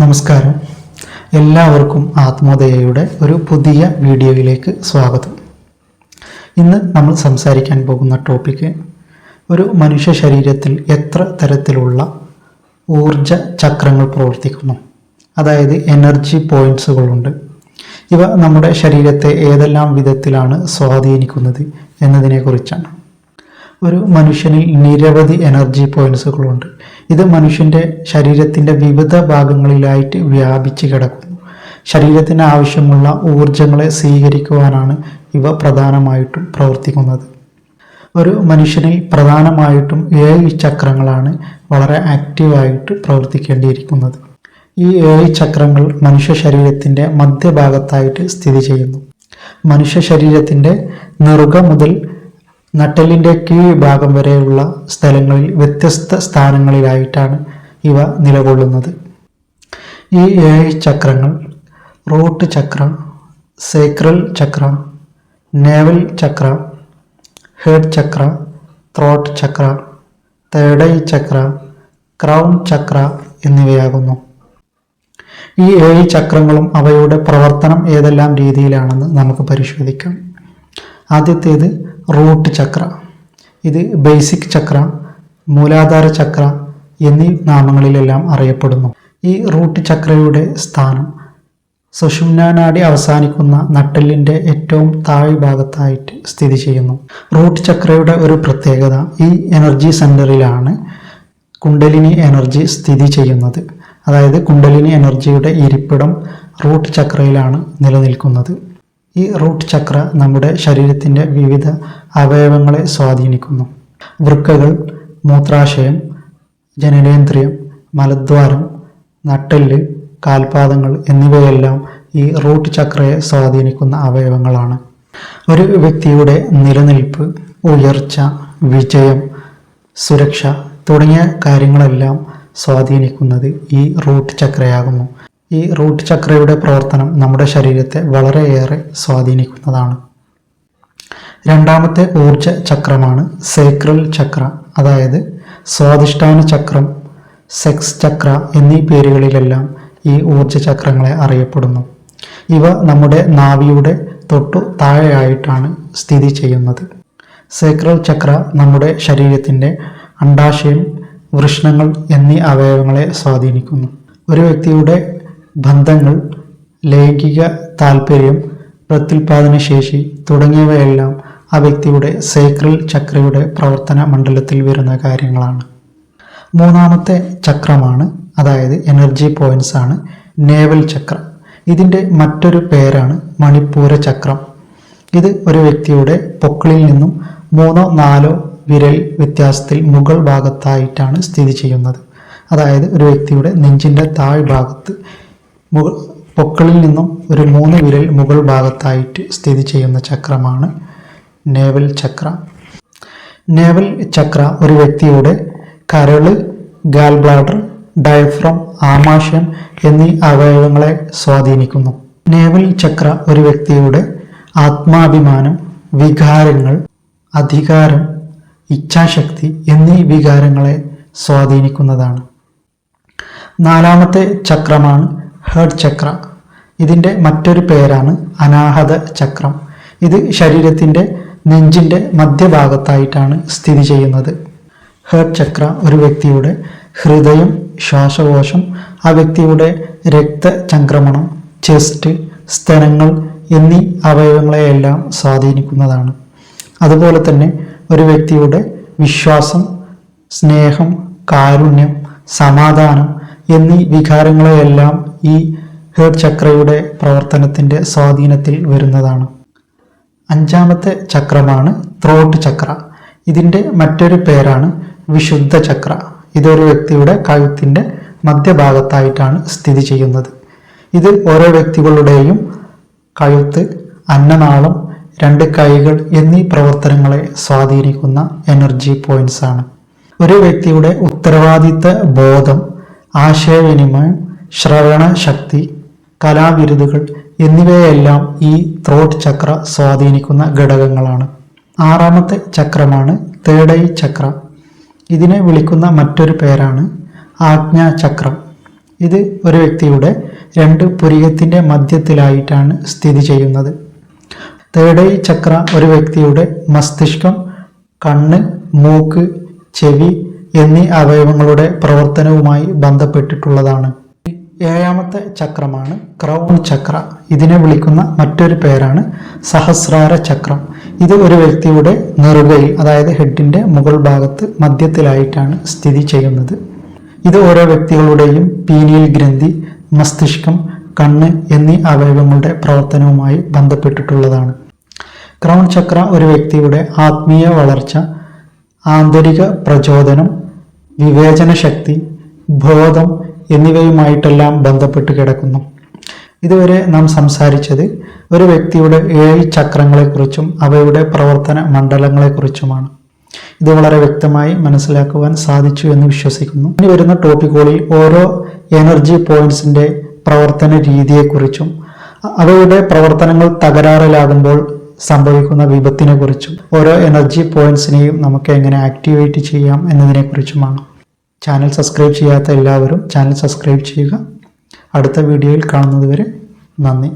നമസ്കാരം. എല്ലാവർക്കും ആത്മോദയയുടെ ഒരു പുതിയ വീഡിയോയിലേക്ക് സ്വാഗതം. ഇന്ന് നമ്മൾ സംസാരിക്കാൻ പോകുന്ന ടോപ്പിക്ക് ഒരു മനുഷ്യ ശരീരത്തിൽ എത്ര തരത്തിലുള്ള ഊർജ ചക്രങ്ങൾ പ്രവർത്തിക്കുന്നു? അതായത് എനർജി പോയിന്റ്സുകളുണ്ട് ഇവ നമ്മുടെ ശരീരത്തെ ഏതെല്ലാം വിധത്തിലാണ് സ്വാധീനിക്കുന്നത് എന്നതിനെക്കുറിച്ചാണ്. ഒരു മനുഷ്യനിൽ നിരവധി എനർജി പോയിന്റ്സുകളുണ്ട്. ഇത് മനുഷ്യന്റെ ശരീരത്തിന്റെ വിവിധ ഭാഗങ്ങളിലായിട്ട് വ്യാപിച്ച് കിടക്കുന്നു. ശരീരത്തിന് ആവശ്യമുള്ള ഊർജങ്ങളെ സ്വീകരിക്കുവാനാണ് ഇവ പ്രധാനമായിട്ടും പ്രവർത്തിക്കുന്നത്. ഒരു മനുഷ്യനിൽ പ്രധാനമായിട്ടും ഏഴ് ചക്രങ്ങളാണ് വളരെ ആക്റ്റീവായിട്ട് പ്രവർത്തിക്കേണ്ടിയിരിക്കുന്നത്. ഈ ഏഴ് ചക്രങ്ങൾ മനുഷ്യ ശരീരത്തിന്റെ മധ്യഭാഗത്തായിട്ട് സ്ഥിതി ചെയ്യുന്നു. മനുഷ്യ ശരീരത്തിന്റെ നെറുക മുതൽ നട്ടലിന്റെ കീഴ്ഭാഗം വരെയുള്ള സ്ഥലങ്ങളിൽ വ്യത്യസ്ത സ്ഥാനങ്ങളിലായിട്ടാണ് ഇവ നിലകൊള്ളുന്നത്. ഈ ഏഴ് ചക്രങ്ങൾ root chakra sacral chakra navel chakra head chakra throat chakra തേഡൈ chakra crown chakra എന്നിവയാകുന്നു. ഈ ഏഴ് ചക്രങ്ങളും അവയുടെ പ്രവർത്തനം ഏതെല്ലാം രീതിയിലാണെന്ന് നമുക്ക് പരിശോധിക്കാം. ആദ്യത്തേത് റൂട്ട് ചക്ര. ഇത് ബേസിക് ചക്ര മൂലാധാര ചക്ര എന്നീ നാമങ്ങളിലെല്ലാം അറിയപ്പെടുന്നു. ഈ റൂട്ട് ചക്രയുടെ സ്ഥാനം സുഷുമ്നാനാടി അവസാനിക്കുന്ന നട്ടെല്ലിന്റെ ഏറ്റവും താഴ് ഭാഗത്തായിട്ട് സ്ഥിതി ചെയ്യുന്നു. റൂട്ട് ചക്രയുടെ ഒരു പ്രത്യേകത ഈ എനർജി സെന്ററിലാണ് കുണ്ടലിനി എനർജി സ്ഥിതി ചെയ്യുന്നത്. അതായത് കുണ്ടലിനി എനർജിയുടെ ഇരിപ്പിടം റൂട്ട് ചക്രയിലാണ് നിലനിൽക്കുന്നത്. ഈ റൂട്ട് ചക്ര നമ്മുടെ ശരീരത്തിന്റെ വിവിധ അവയവങ്ങളെ സ്വാധീനിക്കുന്നു. വൃക്കകൾ മൂത്രാശയം ജനനേന്ദ്രിയം മലദ്വാരം നട്ടെല്ല് കാൽപാദങ്ങൾ എന്നിവയെല്ലാം ഈ റൂട്ട് ചക്രയെ സ്വാധീനിക്കുന്ന അവയവങ്ങളാണ്. ഒരു വ്യക്തിയുടെ നിലനിൽപ്പ് ഉയർച്ച വിജയം സുരക്ഷ തുടങ്ങിയ കാര്യങ്ങളെല്ലാം സ്വാധീനിക്കുന്നത് ഈ റൂട്ട് ചക്രയാകുന്നു. ഈ റൂട്ട് ചക്രയുടെ പ്രവർത്തനം നമ്മുടെ ശരീരത്തെ വളരെയേറെ സ്വാധീനിക്കുന്നതാണ്. രണ്ടാമത്തെ ഊർജ ചക്രമാണ് സേക്രൽ ചക്ര അതായത് സ്വാധിഷ്ഠാന ചക്രം സെക്സ് ചക്ര എന്നീ പേരുകളിലെല്ലാം ഈ ഊർജ ചക്രങ്ങളെ അറിയപ്പെടുന്നു. ഇവ നമ്മുടെ നാവിയുടെ തൊട്ടു താഴെയായിട്ടാണ് സ്ഥിതി ചെയ്യുന്നത്. സേക്രൽ ചക്ര നമ്മുടെ ശരീരത്തിന്റെ അണ്ടാശയം വൃഷ്ണങ്ങൾ എന്നീ അവയവങ്ങളെ സ്വാധീനിക്കുന്നു. ഒരു വ്യക്തിയുടെ ബന്ധങ്ങൾ ലൈംഗിക താല്പര്യം പ്രത്യുൽപാദന ശേഷി തുടങ്ങിയവയെല്ലാം ആ വ്യക്തിയുടെ സേക്രൽ ചക്രയുടെ പ്രവർത്തന മണ്ഡലത്തിൽ വരുന്ന കാര്യങ്ങളാണ്. മൂന്നാമത്തെ ചക്രമാണ് അതായത് എനർജി പോയിന്റ്സ് ആണ് നേവൽ ചക്രം. ഇതിന്റെ മറ്റൊരു പേരാണ് മണിപ്പൂര ചക്രം. ഇത് ഒരു വ്യക്തിയുടെ പൊക്കിളിൽ നിന്നും മൂന്നോ നാലോ വിരൽ വ്യത്യാസത്തിൽ മുകൾ ഭാഗത്തായിട്ടാണ് സ്ഥിതി ചെയ്യുന്നത്. അതായത് ഒരു വ്യക്തിയുടെ നെഞ്ചിന്റെ താഴ്ഭാഗത്ത് മുക പൊക്കിളിൽ നിന്നും ഒരു മൂന്ന് വിരൽ മുകൾ ഭാഗത്തായിട്ട് സ്ഥിതി ചെയ്യുന്ന ചക്രമാണ് നേവൽ ചക്ര. നേവൽ ചക്ര ഒരു വ്യക്തിയുടെ കരൾ ഗാൽ ബ്ലാഡർ ഡയഫ്രം ആമാശയം എന്നീ അവയവങ്ങളെ സ്വാധീനിക്കുന്നു. നേവൽ ചക്ര ഒരു വ്യക്തിയുടെ ആത്മാഭിമാനം വികാരങ്ങൾ അധികാരം ഇച്ഛാശക്തി എന്നീ വികാരങ്ങളെ സ്വാധീനിക്കുന്നതാണ്. നാലാമത്തെ ചക്രമാണ് ഹേർഡ് ചക്ര ഇതിന്റെ മറ്റൊരു പേരാണ് അനാഹത ചക്രം. ഇത് ശരീരത്തിന്റെ നെഞ്ചിന്റെ മധ്യഭാഗത്തായിട്ടാണ് സ്ഥിതി ചെയ്യുന്നത്. ഹേർട്ട് ചക്ര ഒരു വ്യക്തിയുടെ ഹൃദയം ശ്വാസകോശം ആ വ്യക്തിയുടെ രക്തചംക്രമണം ചെസ്റ്റ് സ്തനങ്ങൾ എന്നീ അവയവങ്ങളെയെല്ലാം സ്വാധീനിക്കുന്നതാണ്. അതുപോലെ തന്നെ ഒരു വ്യക്തിയുടെ വിശ്വാസം സ്നേഹം കാരുണ്യം സമാധാനം എന്നീ വികാരങ്ങളെയെല്ലാം ഈ ഹേർഡ് ചക്രയുടെ പ്രവർത്തനത്തിന്റെ സ്വാധീനത്തിൽ വരുന്നതാണ്. അഞ്ചാമത്തെ ചക്രമാണ് ത്രോട്ട് ചക്ര. ഇതിന്റെ മറ്റൊരു പേരാണ് വിശുദ്ധ ചക്ര. ഇതൊരു വ്യക്തിയുടെ കഴുത്തിന്റെ മധ്യഭാഗത്തായിട്ടാണ് സ്ഥിതി ചെയ്യുന്നത്. ഇത് ഓരോ വ്യക്തികളുടെയും കഴുത്ത് അന്നനാളം രണ്ട് കൈകൾ എന്നീ പ്രവർത്തനങ്ങളെ സ്വാധീനിക്കുന്ന എനർജി പോയിന്റ്സ് ആണ് ഒരു വ്യക്തിയുടെ ഉത്തരവാദിത്ത ബോധം ആശയവിനിമയം ശ്രവണശക്തി കലാവിരുതുകൾ എന്നിവയെല്ലാം ഈ ത്രോട്ട് ചക്ര സ്വാധീനിക്കുന്ന ഘടകങ്ങളാണ്. ആറാമത്തെ ചക്രമാണ് തേടൈ ചക്ര. ഇതിനെ വിളിക്കുന്ന മറ്റൊരു പേരാണ് ആജ്ഞാചക്രം ഇത് ഒരു വ്യക്തിയുടെ രണ്ട് പുരികത്തിന്റെ മധ്യത്തിലായിട്ടാണ് സ്ഥിതി ചെയ്യുന്നത്. തേടൈ ചക്ര ഒരു വ്യക്തിയുടെ മസ്തിഷ്കം കണ്ണ് മൂക്ക് ചെവി എന്നീ അവയവങ്ങളുടെ പ്രവർത്തനവുമായി ബന്ധപ്പെട്ടിട്ടുള്ളതാണ്. ഏഴാമത്തെ ചക്രമാണ് ക്രൗൺ ചക്ര. ഇതിനെ വിളിക്കുന്ന മറ്റൊരു പേരാണ് സഹസ്രാര ചക്രം. ഇത് ഒരു വ്യക്തിയുടെ നെറുകയിൽ അതായത് ഹെഡിന്റെ മുകൾ ഭാഗത്ത് മധ്യത്തിലായിട്ടാണ് സ്ഥിതി ചെയ്യുന്നത്. ഇത് ഓരോ വ്യക്തികളുടെയും പീനിയൽ ഗ്രന്ഥി മസ്തിഷ്കം കണ്ണ് എന്നീ അവയവങ്ങളുടെ പ്രവർത്തനവുമായി ബന്ധപ്പെട്ടിട്ടുള്ളതാണ്. ക്രൗൺ ചക്ര ഒരു വ്യക്തിയുടെ ആത്മീയ വളർച്ച ആന്തരിക പ്രചോദനം വിവേചന ശക്തി ബോധം എന്നിവയുമായിട്ടെല്ലാം ബന്ധപ്പെട്ട് കിടക്കുന്നു. ഇതുവരെ നാം സംസാരിച്ചത് ഒരു വ്യക്തിയുടെ ഏഴ് ചക്രങ്ങളെക്കുറിച്ചും അവയുടെ പ്രവർത്തന മണ്ഡലങ്ങളെക്കുറിച്ചുമാണ്. ഇത് വളരെ വ്യക്തമായി മനസ്സിലാക്കുവാൻ സാധിച്ചു എന്ന് വിശ്വസിക്കുന്നു. ഇനി വരുന്ന ടോപ്പിക്കുകളിൽ ഓരോ എനർജി പോയിന്റ്സിന്റെ പ്രവർത്തന രീതിയെക്കുറിച്ചും അവയുടെ പ്രവർത്തനങ്ങൾ തകരാറിലാകുമ്പോൾ സംഭവിക്കുന്ന വിപത്തിനെ കുറിച്ചും ഓരോ എനർജി പോയിന്റ്സിനെയും നമുക്ക് എങ്ങനെ ആക്ടിവേറ്റ് ചെയ്യാം എന്നതിനെക്കുറിച്ചുമാണ്. ചാനൽ സബ്സ്ക്രൈബ് ചെയ്യാത്ത എല്ലാവരും ചാനൽ സബ്സ്ക്രൈബ് ചെയ്യുക. അടുത്ത വീഡിയോയിൽ കാണുന്നതുവരെ നന്ദി.